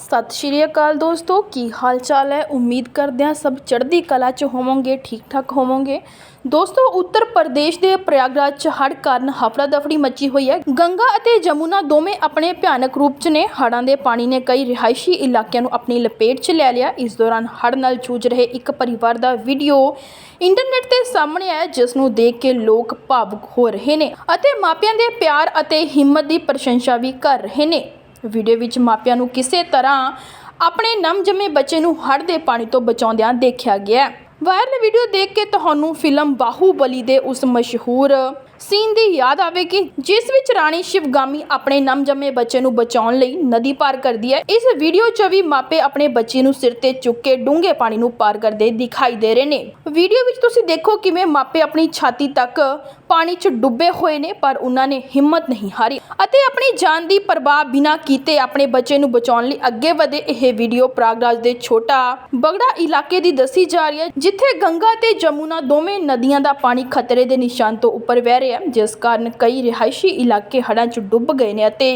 ਸਤਿ ਸ਼੍ਰੀ ਅਕਾਲ ਦੋਸਤੋ, ਕੀ ਹਾਲ ਚਾਲ ਹੈ? ਉਮੀਦ ਕਰਦੇ ਹਾਂ ਸਭ ਚੜ੍ਹਦੀ ਕਲਾ 'ਚ ਹੋਵੋਗੇ ਠੀਕ ਠਾਕ ਹੋਵੋਗੇ। ਦੋਸਤੋ, ਉੱਤਰ ਪ੍ਰਦੇਸ਼ ਦੇ ਪ੍ਰਯਾਗਰਾਜ 'ਚ ਹੜ੍ਹ ਕਾਰਨ ਹਫੜਾ ਦਫੜੀ ਮੱਚੀ ਹੋਈ ਹੈ। ਗੰਗਾ ਅਤੇ ਜਮੁਨਾ ਦੋਵੇਂ ਆਪਣੇ ਭਿਆਨਕ ਰੂਪ 'ਚ ਨੇ। ਹੜ੍ਹਾਂ ਦੇ ਪਾਣੀ ਨੇ ਕਈ ਰਿਹਾਇਸ਼ੀ ਇਲਾਕਿਆਂ ਨੂੰ ਆਪਣੀ ਲਪੇਟ 'ਚ ਲੈ ਲਿਆ। ਇਸ ਦੌਰਾਨ ਹੜ੍ਹ ਨਾਲ ਜੂਝ ਰਹੇ ਇੱਕ ਪਰਿਵਾਰ ਦਾ ਵੀਡੀਓ ਇੰਟਰਨੈਟ ਤੇ ਸਾਹਮਣੇ ਆਇਆ, ਜਿਸ ਨੂੰ ਦੇਖ ਕੇ ਲੋਕ ਭਾਵੁਕ ਹੋ ਰਹੇ ਨੇ ਅਤੇ ਮਾਪਿਆਂ ਦੇ ਪਿਆਰ ਅਤੇ ਹਿੰਮਤ ਦੀ ਪ੍ਰਸ਼ੰਸਾ ਵੀ ਕਰ ਰਹੇ ਨੇ। ਵੀਡੀਓ ਵਿੱਚ ਮਾਪਿਆਂ ਨੂੰ ਕਿਸੇ ਤਰ੍ਹਾਂ ਆਪਣੇ ਨਮ ਜੰਮੇ ਬੱਚੇ ਨੂੰ ਹੜ੍ਹ ਦੇ ਪਾਣੀ ਤੋਂ ਬਚਾਉਂਦਿਆਂ ਦੇਖਿਆ ਗਿਆ ਵਾਇਰਲ ਵੀਡੀਓ ਦੇਖ ਕੇ ਤੁਹਾਨੂੰ ਫਿਲਮ ਬਾਹੂਬਲੀ ਦੇ ਉਸ ਮਸ਼ਹੂਰ ਸੀਨ ਦੀ ਯਾਦ ਆਵੇਗੀ ਜਿਸ ਵਿੱਚ ਰਾਣੀ ਸ਼ਿਵਗਾਮੀ ਆਪਣੇ ਨਮ ਜੰਮੇ ਬੱਚੇ ਨੂੰ ਬਚਾਉਣ ਲਈ ਨਦੀ ਪਾਰ ਕਰਦੀ ਹੈ, ਇਸ ਵੀਡੀਓ 'ਚ ਵੀ ਮਾਪੇ ਆਪਣੇ ਬੱਚੇ ਨੂੰ ਸਿਰ ਤੇ ਚੁੱਕ ਕੇ ਡੂੰਘੇ ਪਾਣੀ ਨੂੰ ਪਾਰ ਕਰਦੇ ਦਿਖਾਈ ਦੇ ਰਹੇ ਨੇ। ਵੀਡੀਓ ਵਿੱਚ ਤੁਸੀਂ ਦੇਖੋ ਕਿਵੇਂ ਮਾਪੇ ਆਪਣੀ ਛਾਤੀ ਤੱਕ ਪਾਣੀ 'ਚ ਡੁੱਬੇ ਹੋਏ ਨੇ, ਪਰ ਉਹਨਾਂ ਨੇ ਹਿੰਮਤ ਨਹੀਂ ਹਾਰੀ ਅਤੇ ਆਪਣੀ ਜਾਨ ਦੀ ਪਰਵਾਹ ਬਿਨਾਂ ਕੀਤੇ ਆਪਣੇ ਬੱਚੇ ਨੂੰ ਬਚਾਉਣ ਲਈ ਅੱਗੇ ਵਧੇ। ਇਹ ਵੀਡੀਓ ਪ੍ਰਾਗਰਾਜ ਦੇ ਛੋਟਾ ਬਗੜਾ ਇਲਾਕੇ ਦੀ ਦੱਸੀ ਜਾ ਰਹੀ ਹੈ, ਜਿੱਥੇ ਗੰਗਾ ਤੇ ਜਮੁਨਾ ਦੋਵੇਂ ਨਦੀਆਂ ਦਾ ਪਾਣੀ ਖਤਰੇ ਦੇ ਨਿਸ਼ਾਨ ਤੋਂ ਉੱਪਰ ਵਹਿ ਰਿਹਾ ਹੈ, ਜਿਸ ਕਾਰਨ ਕਈ ਰਿਹਾਇਸ਼ੀ ਇਲਾਕੇ ਹੜ੍ਹਾਂ 'ਚ ਡੁੱਬ ਗਏ ਨੇ ਅਤੇ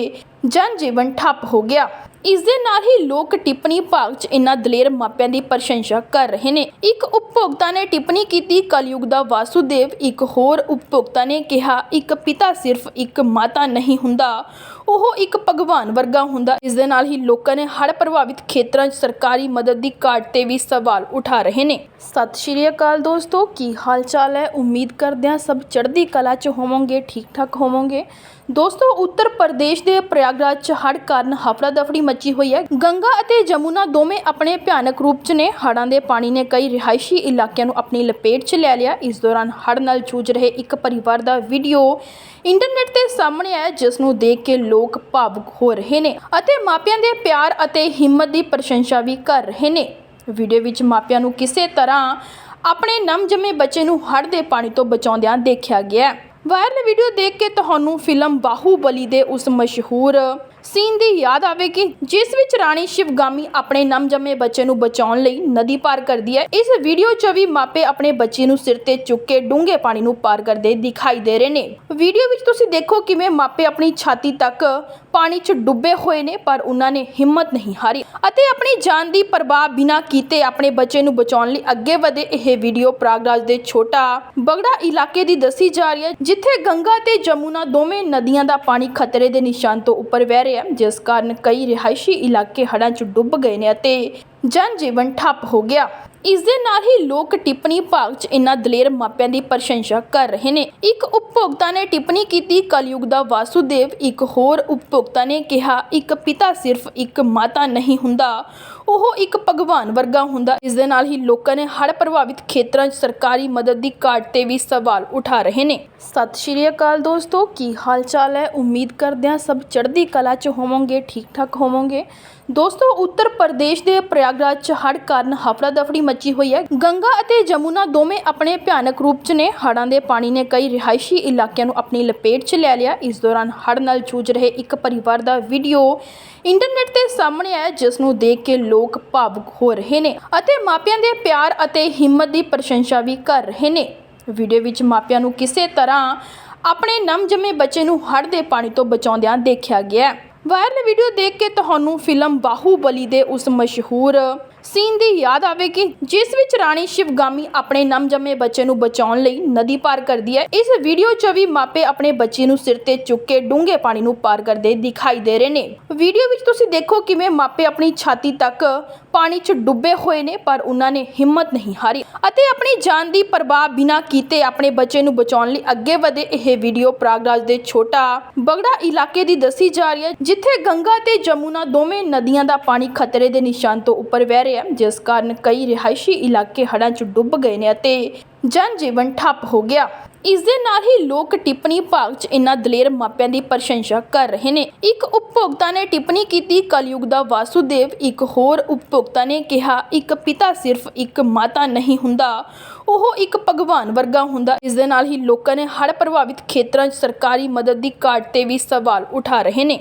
ਜਨ ਜੀਵਨ ਠੱਪ ਹੋ ਗਿਆ। ਇਸ ਦੇ ਨਾਲ ਹੀ ਲੋਕ ਟਿੱਪਣੀ ਭਾਗ 'ਚ ਇਨ੍ਹਾਂ ਦਲੇਰ ਮਾਪਿਆਂ ਦੀ ਪ੍ਰਸ਼ੰਸਾ ਕਰ ਰਹੇ ਨੇ। ਇੱਕ ਉਪਭੋਗਤਾ ਨੇ ਟਿੱਪਣੀ ਕੀਤੀ, ਕਲਯੁਗ ਦਾ ਵਾਸੁਦੇਵ। ਇੱਕ ਹੋਰ ਉਪਭੋਗਤਾ ਨੇ ਕਿਹਾ, ਇੱਕ ਪਿਤਾ ਸਿਰਫ ਇੱਕ ਮਾਤਾ ਨਹੀਂ ਹੁੰਦਾ। ਉਹ ਇੱਕ ਭਗਵਾਨ ਵਰਗਾ ਹੁੰਦਾ, ਇਸ ਦੇ ਨਾਲ ਹੀ ਲੋਕਾਂ ਨੇ ਹੜ੍ਹ ਪ੍ਰਭਾਵਿਤ ਖੇਤਰਾਂ 'ਚ ਸਰਕਾਰੀ ਮਦਦ ਦੀ ਘਾਟ ਤੇ ਵੀ ਸਵਾਲ ਉਠਾ ਰਹੇ ਨੇ। ਸਤਿ ਸ਼੍ਰੀ ਅਕਾਲ ਦੋਸਤੋ, ਕੀ ਹਾਲ ਚਾਲ ਹੈ? ਉਮੀਦ ਕਰਦੇ ਹਾਂ ਸਭ ਚੜ੍ਹਦੀ ਕਲਾ 'ਚ ਹੋਵੋਗੇ ਠੀਕ ਠਾਕ ਹੋਵੋਗੇ। ਦੋਸਤੋ, ਉੱਤਰ ਪ੍ਰਦੇਸ਼ ਦੇ ਪ੍ਰਯਾਗਰਾਜ 'ਚ ਹੜ੍ਹ ਕਾਰਨ ਹਫੜਾ ਦਫੜੀ ਮੱਚੀ ਹੋਈ ਹੈ। ਗੰਗਾ ਅਤੇ ਜਮੁਨਾ ਦੋਵੇਂ ਆਪਣੇ ਭਿਆਨਕ ਰੂਪ 'ਚ ਨੇ। ਹੜ੍ਹਾਂ ਦੇ ਪਾਣੀ ਨੇ ਕਈ ਰਿਹਾਇਸ਼ੀ ਇਲਾਕਿਆਂ ਨੂੰ ਆਪਣੀ ਲਪੇਟ 'ਚ ਲੈ ਲਿਆ। ਇਸ ਦੌਰਾਨ ਹੜ੍ਹ ਨਾਲ ਜੂਝ ਰਹੇ ਇੱਕ ਪਰਿਵਾਰ ਦਾ ਵੀਡੀਓ ਇੰਟਰਨੈਟ ਤੇ ਸਾਹਮਣੇ ਆਇਆ ਜਿਸ ਨੂੰ ਦੇਖ ਕੇ ਲੋਕ ਭਾਵੁਕ ਹੋ ਰਹੇ ਨੇ ਅਤੇ ਮਾਪਿਆਂ ਦੇ ਪਿਆਰ ਅਤੇ ਹਿੰਮਤ ਦੀ ਪ੍ਰਸ਼ੰਸਾ ਵੀ ਕਰ ਰਹੇ ਨੇ। ਵੀਡੀਓ ਵਿੱਚ ਮਾਪਿਆਂ ਨੂੰ ਕਿਸੇ ਤਰ੍ਹਾਂ ਆਪਣੇ ਨਮ ਜੰਮੇ ਬੱਚੇ ਨੂੰ ਹੜ੍ਹ ਦੇ ਪਾਣੀ ਤੋਂ ਬਚਾਉਂਦਿਆਂ ਦੇਖਿਆ ਗਿਆ ਵਾਇਰਲ ਵੀਡੀਓ ਦੇਖ ਕੇ ਤੁਹਾਨੂੰ ਫਿਲਮ ਬਾਹੂਬਲੀ ਦੇ ਉਸ ਮਸ਼ਹੂਰ ਸੀਨ ਦੀ ਯਾਦ ਆਵੇਗੀ ਜਿਸ ਵਿੱਚ ਰਾਣੀ ਸ਼ਿਵਗਾਮੀ ਆਪਣੇ ਨਮ ਜੰਮੇ ਬੱਚੇ ਨੂੰ ਬਚਾਉਣ ਲਈ ਨਦੀ ਪਾਰ ਕਰਦੀ ਹੈ, ਇਸ ਵੀਡੀਓ 'ਚ ਵੀ ਮਾਪੇ ਆਪਣੇ ਬੱਚੇ ਨੂੰ ਸਿਰ ਤੇ ਚੁੱਕ ਕੇ ਡੂੰਘੇ ਪਾਣੀ ਨੂੰ ਪਾਰ ਕਰਦੇ ਦਿਖਾਈ ਦੇ ਰਹੇ ਨੇ। ਵੀਡੀਓ ਵਿੱਚ ਤੁਸੀਂ ਦੇਖੋ ਕਿਵੇਂ ਮਾਪੇ ਆਪਣੀ ਛਾਤੀ ਤੱਕ ਪਾਣੀ 'ਚ ਡੁੱਬੇ ਹੋਏ ਨੇ, ਪਰ ਉਹਨਾਂ ਨੇ ਹਿੰਮਤ ਨਹੀਂ ਹਾਰੀ ਅਤੇ ਆਪਣੀ ਜਾਨ ਦੀ ਪਰਵਾਹ ਬਿਨਾਂ ਕੀਤੇ ਆਪਣੇ ਬੱਚੇ ਨੂੰ ਬਚਾਉਣ ਲਈ ਅੱਗੇ ਵਧੇ। ਇਹ ਵੀਡੀਓ ਪ੍ਰਾਗਰਾਜ ਦੇ ਛੋਟਾ ਬਗੜਾ ਇਲਾਕੇ ਦੀ ਦੱਸੀ ਜਾ ਰਹੀ ਹੈ, ਜਿੱਥੇ ਗੰਗਾ ਤੇ ਜਮੁਨਾ ਦੋਵੇਂ ਨਦੀਆਂ ਦਾ ਪਾਣੀ ਖਤਰੇ ਦੇ ਨਿਸ਼ਾਨ ਤੋਂ ਉੱਪਰ ਵਹਿ ਰਿਹਾ ਹੈ, ਜਿਸ ਕਾਰਨ ਕਈ ਰਿਹਾਇਸ਼ੀ ਇਲਾਕੇ ਹੜ੍ਹਾਂ 'ਚ ਡੁੱਬ ਗਏ ਨੇ ਅਤੇ ਜਨ ਜੀਵਨ ਠੱਪ ਹੋ ਗਿਆ। ਇਸ ਦੇ ਨਾਲ ਹੀ ਲੋਕ ਟਿੱਪਣੀ ਭਾਗ 'ਚ ਇਨ੍ਹਾਂ ਦਲੇਰ ਮਾਪਿਆਂ ਦੀ ਪ੍ਰਸ਼ੰਸਾ ਕਰ ਰਹੇ ਨੇ। ਇੱਕ ਉਪਭੋਗਤਾ ਨੇ ਟਿੱਪਣੀ ਕੀਤੀ, ਕਲਯੁਗ ਦਾ ਵਾਸੁਦੇਵ। ਇੱਕ ਹੋਰ ਉਪਭੋਗਤਾ ਨੇ ਕਿਹਾ, ਇੱਕ ਪਿਤਾ ਸਿਰਫ ਇੱਕ ਮਾਤਾ ਨਹੀਂ ਹੁੰਦਾ। ਉਹ ਇੱਕ ਭਗਵਾਨ ਵਰਗਾ ਹੁੰਦਾ, ਇਸ ਦੇ ਨਾਲ ਹੀ ਲੋਕਾਂ ਨੇ ਹੜ੍ਹ ਪ੍ਰਭਾਵਿਤ ਖੇਤਰਾਂ 'ਚ ਸਰਕਾਰੀ ਮਦਦ ਦੀ ਘਾਟ ਤੇ ਵੀ ਸਵਾਲ ਉਠਾ ਰਹੇ ਨੇ। ਸਤਿ ਸ਼੍ਰੀ ਅਕਾਲ ਦੋਸਤੋ, ਕੀ ਹਾਲ ਚਾਲ ਹੈ? ਉਮੀਦ ਕਰਦੇ ਹਾਂ ਸਭ ਚੜ੍ਹਦੀ ਕਲਾ 'ਚ ਹੋਵੋਗੇ ਠੀਕ ਠਾਕ ਹੋਵੋਗੇ। ਦੋਸਤੋ, ਉੱਤਰ ਪ੍ਰਦੇਸ਼ ਦੇ ਪ੍ਰਯਾਗਰਾਜ 'ਚ ਹੜ੍ਹ ਕਾਰਨ ਹਫੜਾ ਦਫੜੀ ਮੱਚੀ ਹੋਈ ਹੈ। ਗੰਗਾ ਅਤੇ ਜਮੁਨਾ ਦੋਵੇਂ ਆਪਣੇ ਭਿਆਨਕ ਰੂਪ 'ਚ ਨੇ। ਹੜ੍ਹਾਂ ਦੇ ਪਾਣੀ ਨੇ ਕਈ ਰਿਹਾਇਸ਼ੀ ਇਲਾਕਿਆਂ ਨੂੰ ਆਪਣੀ ਲਪੇਟ 'ਚ ਲੈ ਲਿਆ। ਇਸ ਦੌਰਾਨ ਹੜ੍ਹ ਨਾਲ ਜੂਝ ਰਹੇ ਇੱਕ ਪਰਿਵਾਰ ਦਾ ਵੀਡੀਓ ਇੰਟਰਨੈਟ ਤੇ ਸਾਹਮਣੇ ਆਇਆ, ਜਿਸ ਨੂੰ ਦੇਖ ਕੇ ਲੋਕ ਭਾਵੁਕ ਹੋ ਰਹੇ ਨੇ ਅਤੇ ਮਾਪਿਆਂ ਦੇ ਪਿਆਰ ਅਤੇ ਹਿੰਮਤ ਦੀ ਪ੍ਰਸ਼ੰਸਾ ਵੀ ਕਰ ਰਹੇ ਨੇ। ਵੀਡੀਓ ਵਿੱਚ ਮਾਪਿਆਂ ਨੂੰ ਕਿਸੇ ਤਰ੍ਹਾਂ ਆਪਣੇ ਨਵਜੰਮੇ ਬੱਚੇ ਨੂੰ ਹੜ੍ਹ ਦੇ ਪਾਣੀ ਤੋਂ ਬਚਾਉਂਦਿਆਂ ਦੇਖਿਆ ਗਿਆ ਵਾਇਰਲ ਵੀਡੀਓ ਦੇਖ ਕੇ ਤੁਹਾਨੂੰ ਫਿਲਮ ਬਾਹੂਬਲੀ ਦੇ ਉਸ ਮਸ਼ਹੂਰ ਸੀਨ ਦੀ ਯਾਦ ਆਵੇਗੀ ਜਿਸ ਵਿੱਚ ਰਾਣੀ ਸ਼ਿਵਗਾਮੀ ਆਪਣੇ ਨਮ ਜੰਮੇ ਬੱਚੇ ਨੂੰ ਬਚਾਉਣ ਲਈ ਨਦੀ ਪਾਰ ਕਰਦੀ ਹੈ, ਇਸ ਵੀਡੀਓ 'ਚ ਵੀ ਮਾਪੇ ਆਪਣੇ ਬੱਚੇ ਨੂੰ ਸਿਰ ਤੇ ਚੁੱਕ ਕੇ ਡੂੰਘੇ ਪਾਣੀ ਨੂੰ ਪਾਰ ਕਰਦੇ ਦਿਖਾਈ ਦੇ ਰਹੇ ਨੇ। ਵੀਡੀਓ ਵਿੱਚ ਤੁਸੀਂ ਦੇਖੋ ਕਿਵੇਂ ਮਾਪੇ ਆਪਣੀ ਛਾਤੀ ਤੱਕ ਪਾਣੀ 'ਚ ਡੁੱਬੇ ਹੋਏ ਨੇ, ਪਰ ਉਹਨਾਂ ਨੇ ਹਿੰਮਤ ਨਹੀਂ ਹਾਰੀ ਅਤੇ ਆਪਣੀ ਜਾਨ ਦੀ ਪਰਵਾਹ ਬਿਨਾਂ ਕੀਤੇ ਆਪਣੇ ਬੱਚੇ ਨੂੰ ਬਚਾਉਣ ਲਈ ਅੱਗੇ ਵਧੇ। ਇਹ ਵੀਡੀਓ ਪ੍ਰਾਗਰਾਜ ਦੇ ਛੋਟਾ ਬਗੜਾ ਇਲਾਕੇ ਦੀ ਦੱਸੀ ਜਾ ਰਹੀ ਹੈ, ਜਿੱਥੇ ਗੰਗਾ ਤੇ ਜਮੁਨਾ ਦੋਵੇਂ ਨਦੀਆਂ ਦਾ ਪਾਣੀ ਖਤਰੇ ਦੇ ਨਿਸ਼ਾਨ ਤੋਂ ਉੱਪਰ ਵਹਿ ਰਿਹਾ ਹੈ, ਜਿਸ ਕਾਰਨ ਕਈ ਰਿਹਾਇਸ਼ੀ ਇਲਾਕੇ ਹੜ੍ਹਾਂ 'ਚ ਡੁੱਬ ਗਏ ਨੇ ਅਤੇ ਜਨ ਜੀਵਨ ਠੱਪ ਹੋ ਗਿਆ। ਇਸ ਦੇ ਨਾਲ ਹੀ ਲੋਕ ਟਿੱਪਣੀ ਭਾਗ 'ਚ ਇਨ੍ਹਾਂ ਦਲੇਰ ਮਾਪਿਆਂ ਦੀ ਪ੍ਰਸ਼ੰਸਾ ਕਰ ਰਹੇ ਨੇ। ਇੱਕ ਉਪਭੋਗਤਾ ਨੇ ਟਿੱਪਣੀ ਕੀਤੀ, ਕਲਯੁਗ ਦਾ ਵਾਸੁਦੇਵ। ਇੱਕ ਹੋਰ ਉਪਭੋਗਤਾ ਨੇ ਕਿਹਾ, ਇੱਕ ਪਿਤਾ ਸਿਰਫ ਇੱਕ ਮਾਤਾ ਨਹੀਂ ਹੁੰਦਾ, ਉਹ ਇੱਕ ਭਗਵਾਨ ਵਰਗਾ ਹੁੰਦਾ। ਇਸ ਦੇ ਨਾਲ ਹੀ ਲੋਕਾਂ ਨੇ ਹੜ੍ਹ ਪ੍ਰਭਾਵਿਤ ਖੇਤਰਾਂ 'ਚ ਸਰਕਾਰੀ ਮਦਦ ਦੀ ਘਾਟ ਤੇ ਵੀ ਸਵਾਲ ਉਠਾ ਰਹੇ ਨੇ।